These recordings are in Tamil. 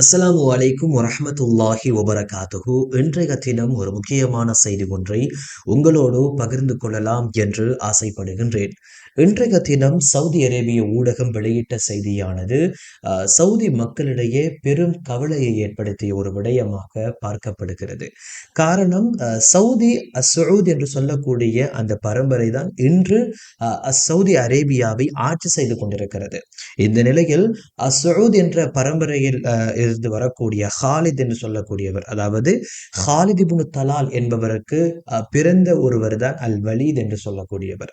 அஸ்ஸலாமு அலைக்கும் வரமத்துல்லாஹி வபரகாத்துஹு. இன்றைய தினம் ஒரு முக்கியமான செய்தி ஒன்றை உங்களோடு பகிர்ந்து கொள்ளலாம் என்று ஆசைப்படுகின்றேன். இன்றைய தினம் சவுதி அரேபிய ஊடகம் வெளியிட்ட செய்தியானது சவுதி மக்களிடையே பெரும் கவலையை ஏற்படுத்திய ஒரு விடயமாக பார்க்கப்படுகிறது. காரணம் சவுதி அசூத் என்று சொல்லக்கூடிய அந்த பரம்பரை தான் இன்று சவுதி அரேபியாவை ஆட்சி செய்து கொண்டிருக்கிறது. இந்த நிலையில் அசூத் என்ற பரம்பரையில் இருந்து வரக்கூடிய ஹாலித் என்று சொல்லக்கூடியவர். அதாவது ஹாலித் இபுனு தலால் என்பவருக்கு பிறந்த ஒருவர் தான் அல் வலீத் என்று சொல்லக்கூடியவர்.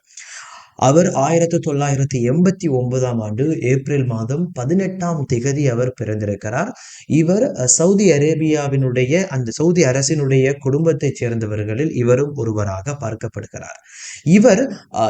அவர் ஆயிரத்தி தொள்ளாயிரத்தி எண்பத்தி ஒன்பதாம் ஆண்டு ஏப்ரல் மாதம் பதினெட்டாம் திகதி அவர் பிறந்திருக்கிறார். இவர் சவுதி அரேபியாவினுடைய அந்த சவுதி அரசினுடைய குடும்பத்தைச் சேர்ந்தவர்களில் இவரும் ஒருவராக பார்க்கப்படுகிறார். இவர்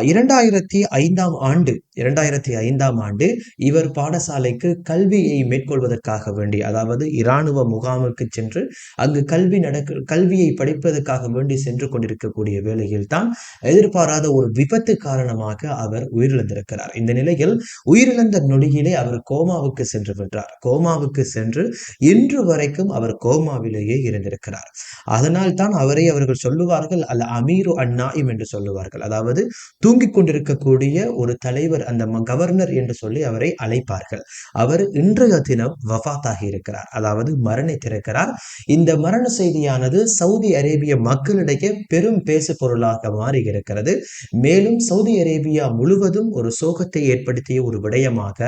இரண்டாயிரத்தி ஐந்தாம் ஆண்டு இரண்டாயிரத்தி ஐந்தாம் ஆண்டு இவர் பாடசாலைக்கு கல்வியை மேற்கொள்வதற்காக வேண்டி அதாவது இராணுவ முகாமுக்கு சென்று அங்கு கல்வி நடக்க கல்வியை படிப்பதற்காக வேண்டி சென்று கொண்டிருக்கக்கூடிய வேளையில் தான் எதிர்பாராத ஒரு விபத்து காரணமாக அவர் உயிரிழந்திருக்கிறார். இந்த நிலையில் உயிரிழந்த நொடியிலே அவர் கோமாவுக்கு சென்று விட்டார். கோமாவுக்கு சென்று இன்று வரைக்கும் அவர் கோமாவிலேயே இருந்திருக்கிறார். அதனால் தான் அவரை அவர்கள் சொல்லுவார்கள் அல்ல அமீரு அந்நாயும் என்று சொல்லுவார்கள். அதாவது தூங்கிக் கொண்டிருக்கக்கூடிய ஒரு தலைவர் அந்த கவர்னர் என்று சொல்லி அவரை அழைப்பார்கள். அவர் இன்றைய தினம் வஃபாத்தாகி இருக்கிறார். அதாவது மரணித்திருக்கிறார். இந்த மரண செய்தியானது சவுதி அரேபிய மக்களிடையே பெரும் பேசு பொருளாக மாறி இருக்கிறது மேலும் சவுதி அரேபிய அரேபியா முழுவதும் ஒரு சோகத்தை ஏற்படுத்திய ஒரு விடயமாக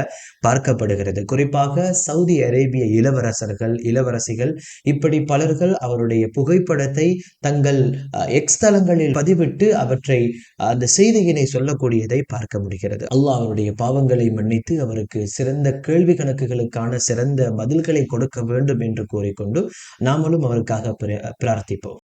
பார்க்கப்படுகிறது. குறிப்பாக சவுதி அரேபிய இளவரசர்கள் இளவரசிகள் இப்படி பலர்கள் அவருடைய புகைப்படத்தை தங்கள் எக்ஸ் தளங்களில் பதிவிட்டு அவற்றை அந்த செய்தியினை சொல்லக்கூடியதை பார்க்க முடிகிறது. அல்லாஹ் அவருடைய பாவங்களை மன்னித்து அவருக்கு சிறந்த கேள்வி கணக்குகளுக்கான சிறந்த பதில்களை கொடுக்க வேண்டும் என்று கூறிக்கொண்டு நாமளும் அவருக்காக பிரார்த்திப்போம்.